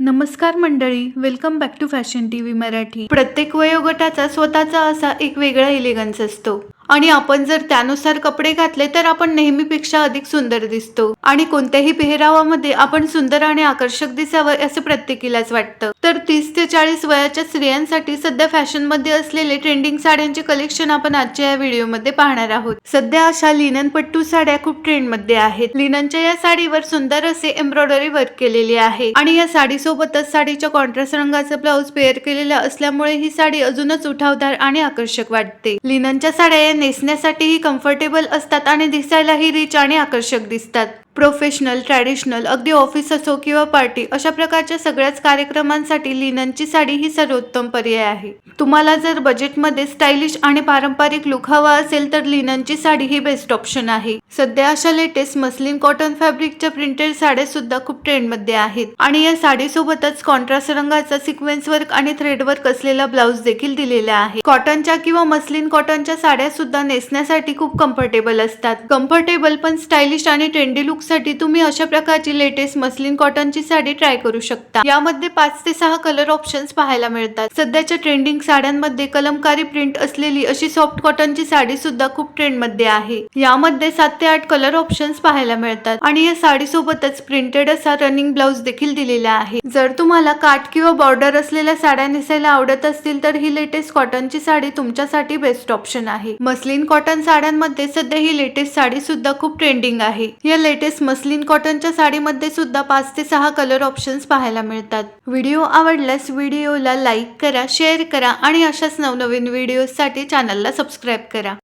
नमस्कार मंडळी welcome back to fashion T V Marathi. प्रत्येक वयोगटाचा स्वतःचा असा एक वेगळा इलेगन्स असतो. आणि आपण जर त्यानुसार कपडे घातले तर आपण नेहमीपेक्षा अधिक सुंदर दिसतो. आणि कोणत्याही पेहरावामध्ये आपण सुंदर आणि आकर्षक दिसावं असं प्रत्येकीलाच वाटतं. तर तीस ते चाळीस वयाच्या स्त्रियांसाठी सध्या फॅशनमध्ये असलेले ट्रेंडिंग साड्यांचे कलेक्शन आपण आजच्या या व्हिडिओमध्ये पाहणार आहोत. सध्या अशा लिनन पट्टू साड्या खूप ट्रेंडमध्ये आहेत. लिननच्या या साडीवर सुंदर असे एम्ब्रॉयडरी वर्क केलेले आहे. आणि या साडी सोबतच साडीच्या कॉन्ट्रास्ट रंगाचं ब्लाऊज पेअर केलेलं असल्यामुळे ही साडी अजूनच उठावदार आणि आकर्षक वाटते. लिननच्या साड्या नेसण्यासाठीही कम्फर्टेबल असतात आणि दिसायलाही रिच आणि आकर्षक दिसतात. प्रोफेशनल ट्रॅडिशनल अगदी ऑफिस असो किंवा पार्टी अशा प्रकारच्या सगळ्याच कार्यक्रमांसाठी लिननची साडी ही सर्वोत्तम पर्याय आहे. तुम्हाला जर बजेटमध्ये स्टायलिश आणि पारंपरिक लुक हवा असेल तर लिननची साडी ही बेस्ट ऑप्शन आहे. सध्या अशा लेटेस्ट मस्लिन कॉटन फॅब्रिकच्या प्रिंटेड साड्या सुद्धा खूप ट्रेंडमध्ये आहेत आणि या साडीसोबतच कॉन्ट्रास्ट रंगाचा सिक्वेन्स वर्क आणि थ्रेड वर्क असलेला ब्लाऊज देखील दिलेला आहे. कॉटनच्या किंवा मस्लिन कॉटनच्या साड्या सुद्धा नेसण्यासाठी खूप कम्फर्टेबल असतात. कम्फर्टेबल पण स्टायलिश आणि ट्रेंडी लुक साठी तुम्ही अशा प्रकारची लेटेस्ट मस्लिन कॉटनची साडी ट्राय करू शकता. यामध्ये पाच ते सहा कलर ऑप्शन्स पाहायला मिळतात. सध्याच्या ट्रेंडिंग साड्यांमध्ये कलमकारी प्रिंट असलेली अशी सॉफ्ट कॉटनची साडी सुद्धा खूप ट्रेंडमध्ये आहे. यामध्ये सात ते आठ कलर ऑप्शन्स पाहायला मिळतात आणि या साडी सोबतच प्रिंटेड असा रनिंग ब्लाऊज देखील दिलेला आहे. जर तुम्हाला काठ किंवा बॉर्डर असलेल्या साड्या नेसायला आवडत असतील तर ही लेटेस्ट कॉटनची साडी तुमच्यासाठी बेस्ट ऑप्शन आहे. मस्लिन कॉटन साड्यांमध्ये सध्या ही लेटेस्ट साडी सुद्धा खूप ट्रेंडिंग आहे. या लेटेस्ट मस्लिन कॉटनच्या साडीमध्ये सुद्धा पाच ते सहा कलर ऑप्शन्स पाहायला मिळतात. व्हिडिओ आवडल्यास व्हिडिओला लाईक करा शेअर करा आणि अशाच नवनवीन व्हिडिओसाठी चॅनलला सबस्क्राईब करा.